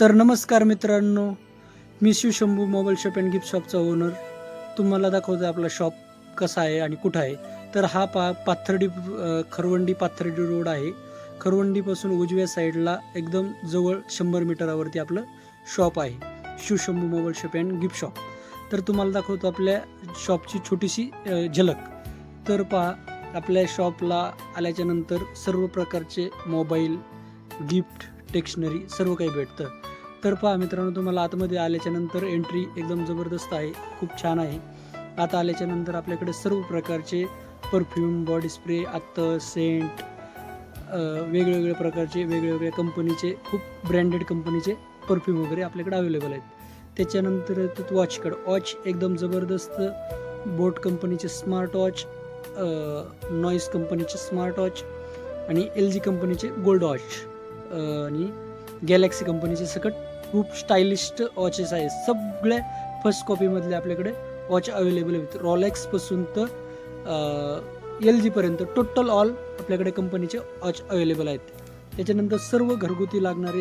तर नमस्कार मित्रांनो मी Shivshambhu mobile shop and gift शॉपचा ओनर तुम्हाला दाखवतो आपला शॉप कसा आहे आणि कुठं आहे. तर हा पा पाथर्डी खरवंडी पाथर्डी रोड आहे. खरवंडीपासून उजव्या साईडला एकदम जवळ शंभर मीटरावरती आपलं शॉप आहे. Shivshambhu mobile shop and gift shop. तर तुम्हाला दाखवतो आपल्या शॉपची छोटीशी झलक. तर पहा आपल्या शॉपला आल्याच्यानंतर सर्व प्रकारचे मोबाईल गिफ्ट डिक्शनरी सर्व काही भेटतं. तर पहा मित्रांनो तुम्हाला आतमध्ये आल्याच्यानंतर एंट्री एकदम जबरदस्त आहे. खूप छान आहे. आता आल्याच्यानंतर आपल्याकडे सर्व प्रकारचे परफ्यूम बॉडी स्प्रे अत्तर सेंट वेगवेगळ्या प्रकारचे वेगवेगळ्या कंपनीचे खूप ब्रँडेड कंपनीचे परफ्यूम वगैरे आपल्याकडे अवेलेबल आहेत. त्याच्यानंतर येतात वॉचकडं वॉच एकदम जबरदस्त बोट कंपनीचे स्मार्ट वॉच नॉईस कंपनीचे स्मार्ट वॉच आणि एल जी कंपनीचे गोल्ड वॉच आणि गॅलेक्सी कंपनीचे सकट खूप स्टायलिस्ट वॉचेस आहेत. सगळ्या फर्स्ट कॉपीमधले आपल्याकडे वॉच अवेलेबल आहेत. रॉलेक्सपासून तर एल जीपर्यंत टोटल ऑल आपल्याकडे कंपनीचे वॉच अवेलेबल आहेत. त्याच्यानंतर सर्व घरगुती लागणारे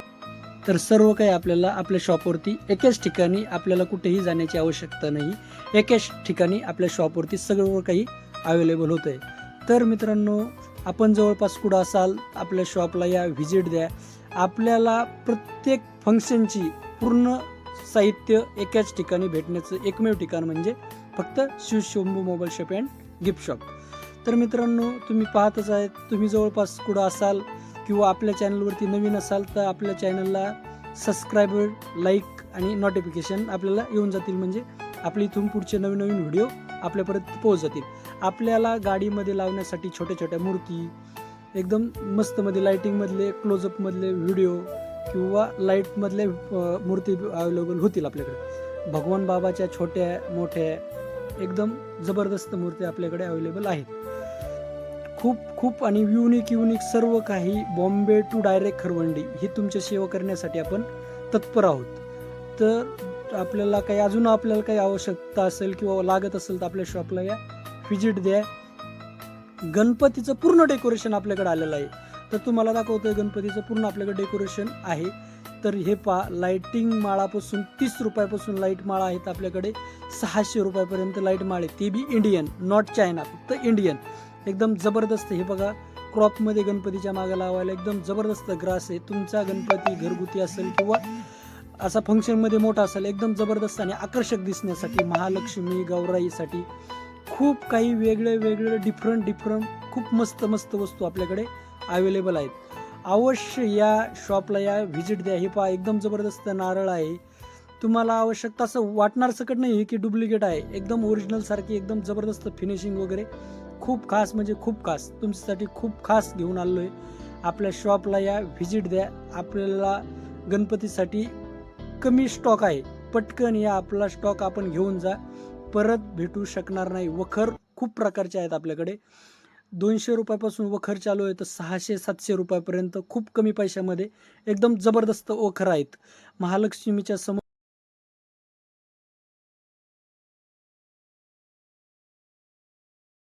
तर सर्व काही आपल्याला आपल्या शॉपवरती एकाच ठिकाणी आपल्याला कुठेही जाण्याची आवश्यकता नाही. एकाच ठिकाणी आपल्या शॉपवरती सर्व काही अवेलेबल होतं आहे तर मित्रांनो आपण जवळपास कुठं असाल आपल्या शॉपला या व्हिजिट द्या. आपल्याला प्रत्येक फंक्शनची पूर्ण साहित्य एकाच ठिकाणी भेटण्याचं एकमेव ठिकाण म्हणजे फक्त Shivshambhu mobile shop and gift shop तर मित्रांनो तुम्ही पाहतच आहेत तुम्ही जवळपास कुठं असाल किंवा आपल्या चॅनलवरती नवीन असाल तर आपल्या चॅनलला सबस्क्रायबर लाईक आणि नोटिफिकेशन आपल्याला येऊन जातील. म्हणजे आपले इथून पुढचे नवीन नवीन व्हिडिओ आपल्यापर्यंत पोहोच जातील आपल्याला गाडीमध्ये लावण्यासाठी छोट्या छोट्या मूर्ती एकदम मस्तमध्ये लाईटिंगमधले क्लोजअपमधले व्हिडिओ किंवा लाईटमधले मूर्ती अवेलेबल होतील आपल्याकडे. भगवान बाबाच्या छोट्या मोठ्या एकदम जबरदस्त मूर्ती आपल्याकडे अवेलेबल आहेत. खूप खूप आणि युनिक युनिक सर्व काही बॉम्बे टू डायरेक्ट खरवंडी ही तुमच्या सेवा करण्यासाठी आपण तत्पर आहोत. तर आपल्याला काही अजून आपल्याला काही आवश्यकता असेल किंवा लागत असेल तर आपल्या शॉपला या. व्हिजिट द्या. गणपतीचं पूर्ण डेकोरेशन आपल्याकडे आलेलं आहे. तर तुम्हाला दाखवतो आहे गणपतीचं पूर्ण आपल्याकडे डेकोरेशन आहे. तर हे पा लाईटिंग माळापासून तीस रुपयापासून लाइट माळा आहेत आपल्याकडे. सहाशे रुपयापर्यंत लाइट माळे ते बी इंडियन नॉट चायना फक्त इंडियन एकदम जबरदस्त हे बघा. क्रॉपमध्ये गणपतीच्या मागे लावायला एकदम जबरदस्त ग्रास आहे. तुमचा गणपती घरगुती असेल किंवा असा फंक्शनमध्ये मोठा असेल एकदम जबरदस्त आणि आकर्षक दिसण्यासाठी महालक्ष्मी गौराईसाठी खूप काही वेगळे वेगळे डिफरंट डिफरंट खूप मस्त मस्त वस्तू आपल्याकडे अवेलेबल आहेत. अवश्य या शॉपला या व्हिजिट द्या. हे पहा एकदम जबरदस्त नारळ आहे. तुम्हाला आवश्यकता असं वाटणार सकट नाही की डुप्लिकेट आहे. एकदम ओरिजिनल सारखी एकदम जबरदस्त फिनिशिंग वगैरे. खूप खास म्हणजे खूप खास. तुमच्यासाठी खूप खास घेऊन आलो आहे आपल्या शॉपला या व्हिजिट द्या. आपल्याला गणपतीसाठी कमी स्टॉक आहे. पटकन या आपला स्टॉक आपण घेऊन जा. परत भेटू शकणार नाही. वखर खूप प्रकारचे आहेत आपल्याकडे. दोनशे रुपयापासून वखर चालू आहे तर सहाशे सातशे रुपयापर्यंत खूप कमी पैशामध्ये एकदम जबरदस्त वखर आहेत. महालक्ष्मीच्या समोर